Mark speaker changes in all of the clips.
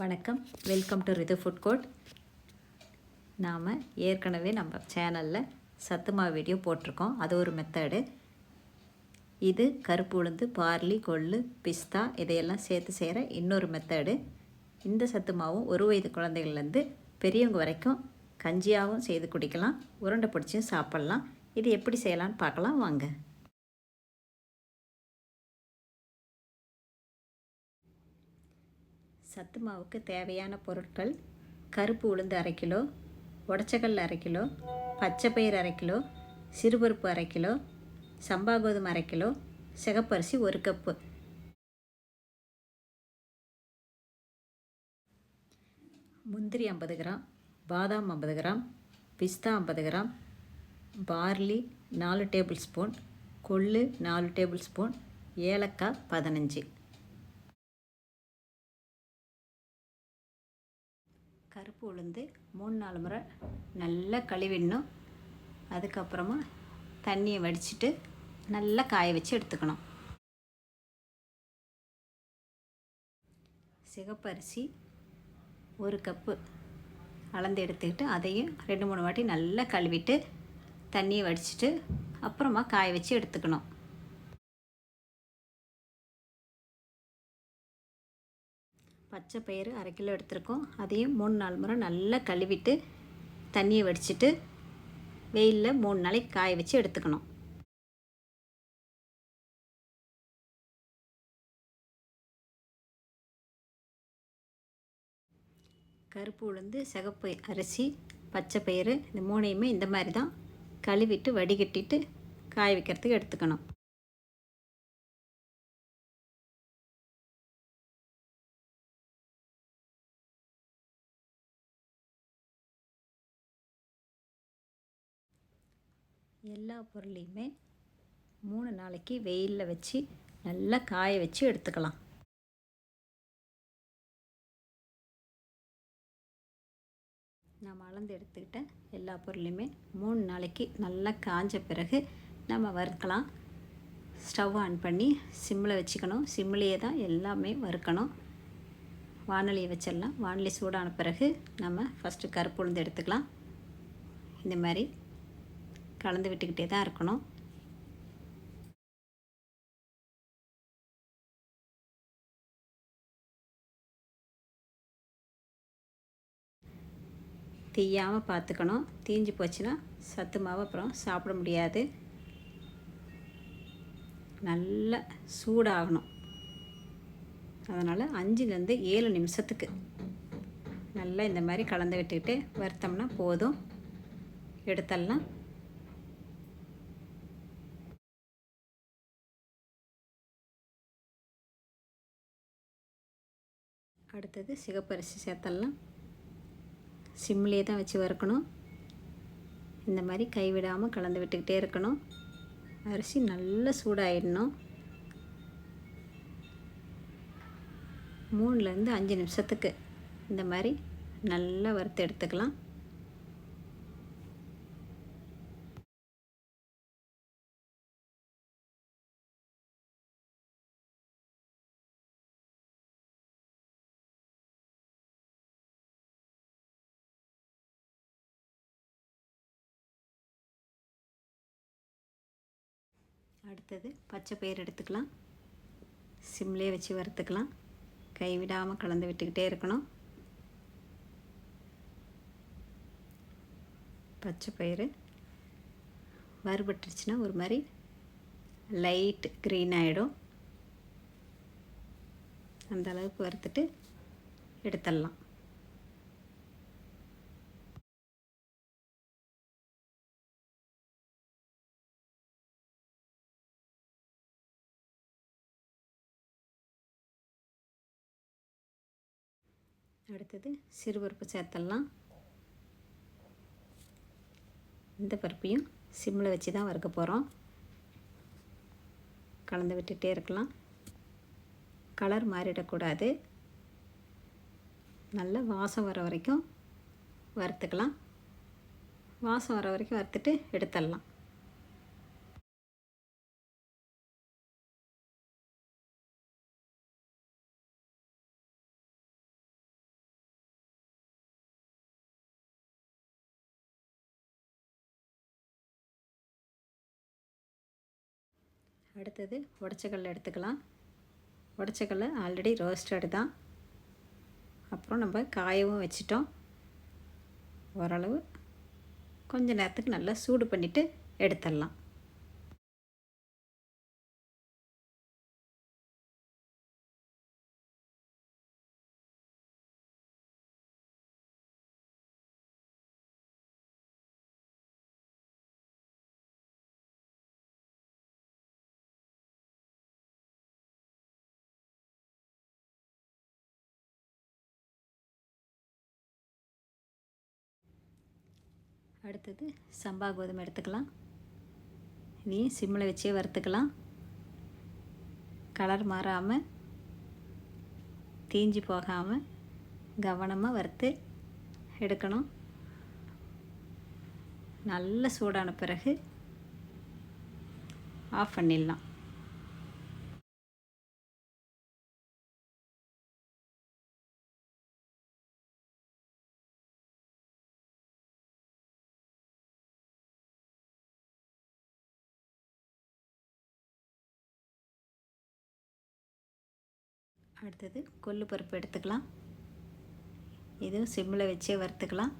Speaker 1: வணக்கம். Welcome to Ritu food court நாம் ஏற்கனவே நம்ம சேனலில் சத்துமா வீடியோ போட்டிருக்கோம். அது ஒரு மெத்தடு இது கருப்பு உளுந்து பார்லி கொள்ளு பிஸ்தா இதையெல்லாம் சேர்த்து செய்கிற இன்னொரு மெத்தடு இந்த சத்துமாவும் ஒரு வயது குழந்தைகள்லேருந்து பெரியவங்க வரைக்கும் கஞ்சியாகவும் செய்து குடிக்கலாம். உருண்டை பிடிச்சும் சாப்பிட்லாம். இது எப்படி செய்யலான்னு பார்க்கலாம். வாங்க. சத்து மாவுக்கு தேவையான பொருட்கள் கருப்பு உளுந்து அரை கிலோ உடச்சக்கல் அரை கிலோ பச்சைப்பயிர் அரை கிலோ சிறுபருப்பு அரை கிலோ சம்பா கோதுமை அரை கிலோ சிகப்பரிசி ஒரு கப்பு. முந்திரி ஐம்பது கிராம் பாதாம் ஐம்பது கிராம் பிஸ்தா ஐம்பது கிராம் பார்லி நாலு டேபிள் ஸ்பூன் கொள்ளு நாலு டேபிள் ஸ்பூன் ஏலக்காய் பதினஞ்சு. கருப்பு உளுந்து மூணு நாலு முறை நல்லா கழுவிடணும். அதுக்கப்புறமா தண்ணியை வடிச்சிட்டு நல்லா காய வச்சு எடுத்துக்கணும். சிகப்பரிசி ஒரு கப்பு அளந்து எடுத்துக்கிட்டு அதையும் ரெண்டு மூணு வாட்டி நல்லா கழுவிட்டு தண்ணியை வடிச்சிட்டு அப்புறமா காய வச்சு எடுத்துக்கணும். பச்சை பயிறு அரை கிலோ எடுத்திருக்கோம். அதையும் மூணு நாலு முறை நல்லா கழுவிட்டு தண்ணியை வடிச்சிட்டு வெயிலில் மூணு நாளைக்கு காய வச்சு எடுத்துக்கணும். கருப்பு உளுந்து சிகப்பு அரிசி பச்சை பயிறு இந்த மூணையுமே இந்த மாதிரி தான் கழுவிட்டு வடிகட்டிட்டு காய வைக்கிறதுக்கு எடுத்துக்கணும். எல்லா பொருளையுமே மூணு நாளைக்கு வெயிலில் வச்சு நல்லா காய வச்சு எடுத்துக்கலாம். நம்ம அளந்து எடுத்துக்கிட்ட எல்லா பொருளையுமே மூணு நாளைக்கு நல்லா காஞ்ச பிறகு நம்ம வறுக்கலாம். ஸ்டவ் ஆன் பண்ணி சிம்மில் வச்சுக்கணும். சிம்மிலேயே தான் எல்லாமே வறுக்கணும். வானொலியை வச்சிடலாம். வானொலி சூடான பிறகு நம்ம ஃபஸ்ட்டு கருப்பு உளுந்து எடுத்துக்கலாம். இந்த மாதிரி கலந்து விட்டுக்கிட்டே தான் இருக்கணும். தீயாமல் பார்த்துக்கணும். தீஞ்சு போச்சுன்னா சத்து மாவு அப்புறம் சாப்பிட முடியாது. நல்லா சூடாகணும். அதனால் அஞ்சுலேருந்து ஏழு நிமிஷத்துக்கு நல்லா இந்த மாதிரி கலந்து விட்டுக்கிட்டு வறுத்தோம்னா போதும். எடுத்துடலாம். அடுத்தது சிகப்பரிசி சேர்த்தலாம் சிம்லேயே தான் வச்சு வறுக்கணும். இந்த மாதிரி கைவிடாமல் கலந்து விட்டுக்கிட்டே இருக்கணும். அரிசி நல்லா சூடாயிடணும். மூணுலேருந்து அஞ்சு நிமிஷத்துக்கு இந்த மாதிரி நல்லா வறுத்து எடுத்துக்கலாம். அடுத்தது பச்சை பயிர் எடுத்துக்கலாம். சிம்லேயே வச்சு வறுத்துக்கலாம். கைவிடாமல் கலந்து விட்டுக்கிட்டே இருக்கணும். பச்சை பயிறு வறுபட்டுருச்சுன்னா ஒரு மாதிரி லைட் க்ரீன் ஆகிடும் அந்த அளவுக்கு வறுத்துட்டு எடுத்துடலாம். அடுத்தது சிறுபருப்பு சேர்த்தலாம். இந்த பருப்பையும் சிம்மில் வச்சு தான் வறுக்க போகிறோம் கலந்து விட்டுகிட்டே இருக்கலாம். கலர் மாறிடக்கூடாது. நல்ல வாசம் வர வரைக்கும் வறுத்துக்கலாம். வாசம் வர வரைக்கும் வறுத்துட்டு எடுத்துடலாம். அடுத்தது உடச்சக்கல்லை எடுத்துக்கலாம். உடச்சக்கல்லை ஆல்ரெடி ரோஸ்டடு தான். அப்புறம் நம்ம காயவும் வச்சிட்டோம். ஓரளவு கொஞ்ச நேரத்துக்கு நல்லா சூடு பண்ணிவிட்டு எடுத்துடலாம். அடுத்தது சம்பா கோதுமை எடுத்துக்கலாம். இதையும் சிம்மில் வச்சே வறுத்துக்கலாம். கலர் மாறாமல் தீஞ்சு போகாமல் கவனமாக வறுத்து எடுக்கணும். நல்ல சூடான பிறகு ஆஃப் பண்ணிடலாம். அடுத்தது கொள்ளு பருப்பு எடுத்துக்கலாம். இதுவும் சிம்மில் வச்சே வறுத்துக்கலாம்.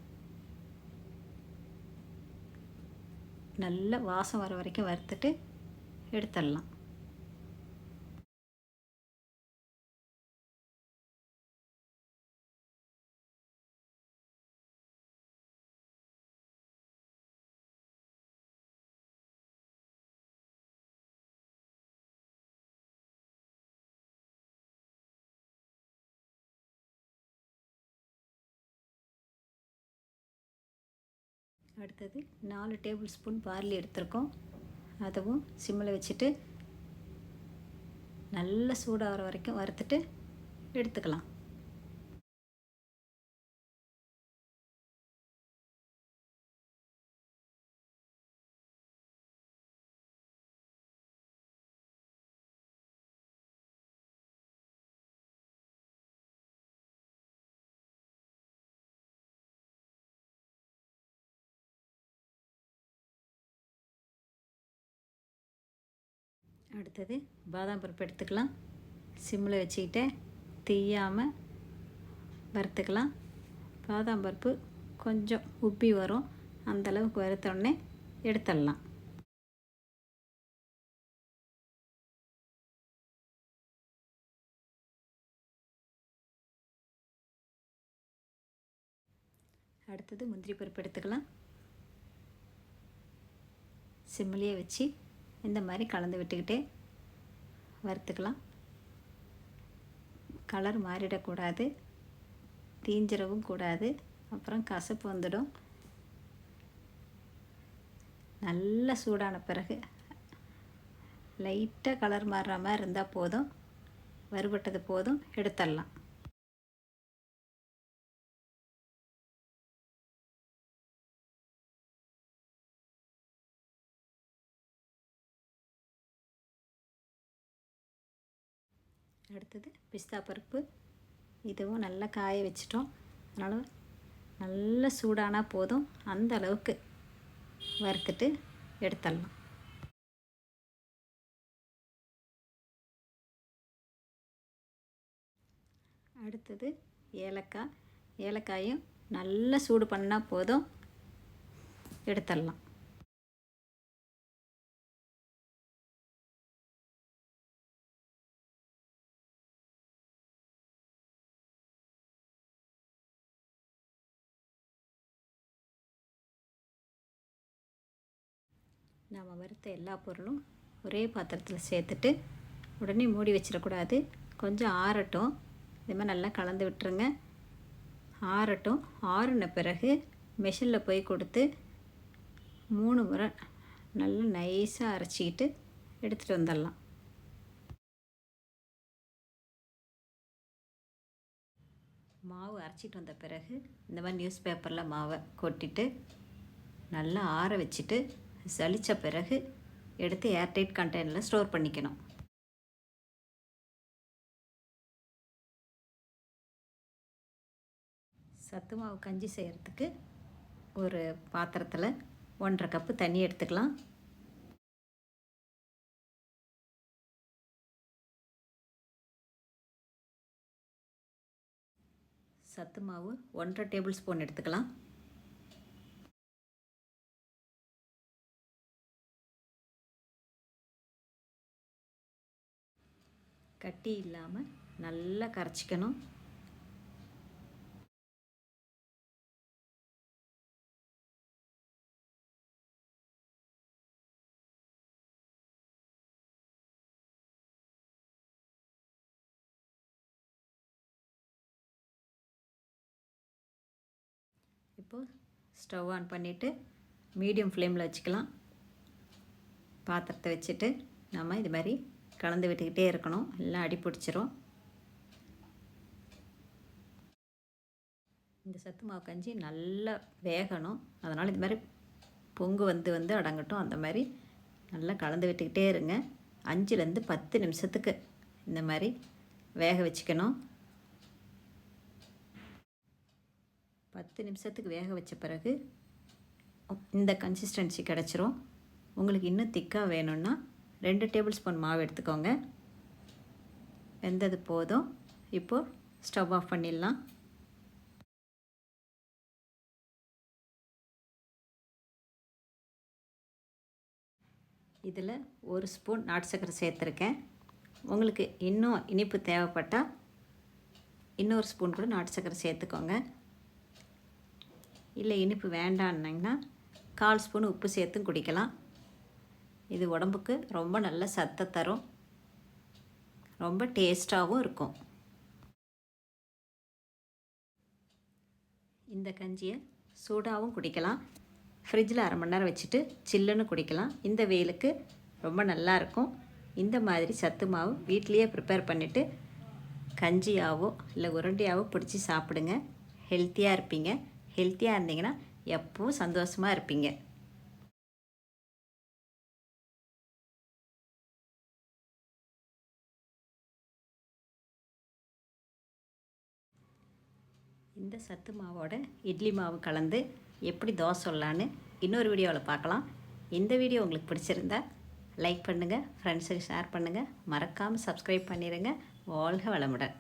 Speaker 1: நல்ல வாசம் வர வரைக்கும் வறுத்துட்டு எடுத்துடலாம். அடுத்தது நாலு டேபிள் ஸ்பூன் பார்லி எடுத்திருக்கோம். அதுவும் சிம்மில் வச்சுட்டு நல்லா சூடாகிற வரைக்கும் வறுத்துட்டு எடுத்துக்கலாம். அடுத்தது பாதாம் பருப்பு எடுத்துக்கலாம். சிம்மில் வச்சுக்கிட்டு தீயாமல் வறுத்துக்கலாம். பாதாம் பருப்பு கொஞ்சம் உப்பி வரும். அந்தளவுக்கு வறுத்தோடனே எடுத்துடலாம். அடுத்தது முந்திரி பருப்பு எடுத்துக்கலாம். சிம்மிலேயே வச்சு இந்த மாதிரி கலந்து விட்டுக்கிட்டே வறுத்துக்கலாம். கலர் மாறிடக்கூடாது. தீஞ்சிடவும் கூடாது. அப்புறம் கசப்பு வந்துடும். நல்ல சூடான பிறகு லைட்டாக கலர் மாறுற மாதிரி இருந்தால் போதும். வறுபட்டது போதும். எடுத்துடலாம். அடுத்தது பிஸ்தா பருப்பு. இதுவும் நல்லா காய வச்சிட்டோம். அதனால் நல்ல சூடானா போதும். அந்த அளவுக்கு வறுத்துட்டு எடுத்துடலாம். அடுத்தது ஏலக்காய். ஏலக்காயும் நல்லா சூடு பண்ணால் போதும். எடுத்துடலாம். நாம் வறுத்த எல்லா பொருளும் ஒரே பாத்திரத்தில் சேர்த்துட்டு உடனே மூடி வச்சிடக்கூடாது. கொஞ்சம் ஆறட்டும். இது மாதிரி நல்லா கலந்து விட்டுருங்க. ஆறட்டும். ஆறுன பிறகு மிஷினில் போய் கொடுத்து மூணு முறை நல்லா நைஸாக அரைச்சிக்கிட்டு எடுத்துகிட்டு வந்துடலாம். மாவு அரைச்சிட்டு வந்த பிறகு இந்த மாதிரி நியூஸ் பேப்பரில் மாவை கொட்டிட்டு நல்லா ஆற வச்சுட்டு சலித்த பிறகு எடுத்து ஏர்டைட் கண்டெய்னரில் ஸ்டோர் பண்ணிக்கணும். சத்து மாவு கஞ்சி செய்கிறதுக்கு ஒரு பாத்திரத்தில் ஒன்றரை கப்பு தண்ணி எடுத்துக்கலாம். சத்து மாவு ஒன்றரை டேபிள் ஸ்பூன் எடுத்துக்கலாம். கட்டி இல்லாமல் நல்லா கரைச்சிக்கணும். இப்போது ஸ்டவ் ஆன் பண்ணிவிட்டு மீடியம் ஃப்ளேமில் வச்சுக்கலாம். பாத்திரத்தை வச்சுட்டு நம்ம இது மாதிரி கலந்து விட்டுக்கிட்டே இருக்கணும். எல்லாம் அடி பிடிச்சிரும் இந்த சத்து மாவு கஞ்சி நல்லா வேகணும். அதனால் இது மாதிரி பொங்கு வந்து வந்து அடங்கட்டும். அந்த மாதிரி நல்லா கலந்து விட்டுக்கிட்டே இருங்க. அஞ்சுலேருந்து பத்து நிமிஷத்துக்கு இந்த மாதிரி வேக வச்சுக்கணும். பத்து நிமிஷத்துக்கு வேக வச்ச பிறகு இந்த கன்சிஸ்டன்சி கிடச்சிரும். உங்களுக்கு இன்னும் திக்காக வேணும்னா ரெண்டு டேபிள் ஸ்பூன் மாவு எடுத்துக்கோங்க. வெந்தது போதும். இப்போது ஸ்டவ் ஆஃப் பண்ணிடலாம். இதில் ஒரு ஸ்பூன் நாட்டு சக்கரை சேர்த்துருக்கேன். உங்களுக்கு இன்னும் இனிப்பு தேவைப்பட்டால் இன்னொரு ஸ்பூன் கூட நாட்டு சக்கரை சேர்த்துக்கோங்க. இல்லை இனிப்பு வேண்டான்னிங்கன்னா கால் ஸ்பூன் உப்பு சேர்த்தும் குடிக்கலாம். இது உடம்புக்கு ரொம்ப நல்ல சத்தை தரும். ரொம்ப டேஸ்ட்டாகவும் இருக்கும். இந்த கஞ்சியை சூடாகவும் குடிக்கலாம். ஃப்ரிட்ஜில் அரை மணி நேரம் வச்சுட்டு சில்லுன்னு குடிக்கலாம். இந்த வெயிலுக்கு ரொம்ப நல்லாயிருக்கும் இந்த மாதிரி சத்து மாவு வீட்லேயே ப்ரிப்பேர் பண்ணிவிட்டு கஞ்சியாவோ இல்லை உருண்டையாவோ பிடிச்சி சாப்பிடுங்க. ஹெல்த்தியாக இருப்பீங்க. ஹெல்த்தியாக இருந்தீங்கன்னா எப்பவும் சந்தோஷமாக இருப்பீங்க. இந்த சத்து மாவோட இட்லி மாவு கலந்து எப்படி தோசை சொல்லலான்னு இன்னொரு வீடியோவில் பார்க்கலாம். இந்த வீடியோ உங்களுக்கு பிடிச்சிருந்தா லைக் பண்ணுங்கள் ஃப்ரெண்ட்ஸுக்கு ஷேர் பண்ணுங்கள் மறக்காமல் சப்ஸ்கிரைப் பண்ணிடுங்க வாழ்க வளமுடன்.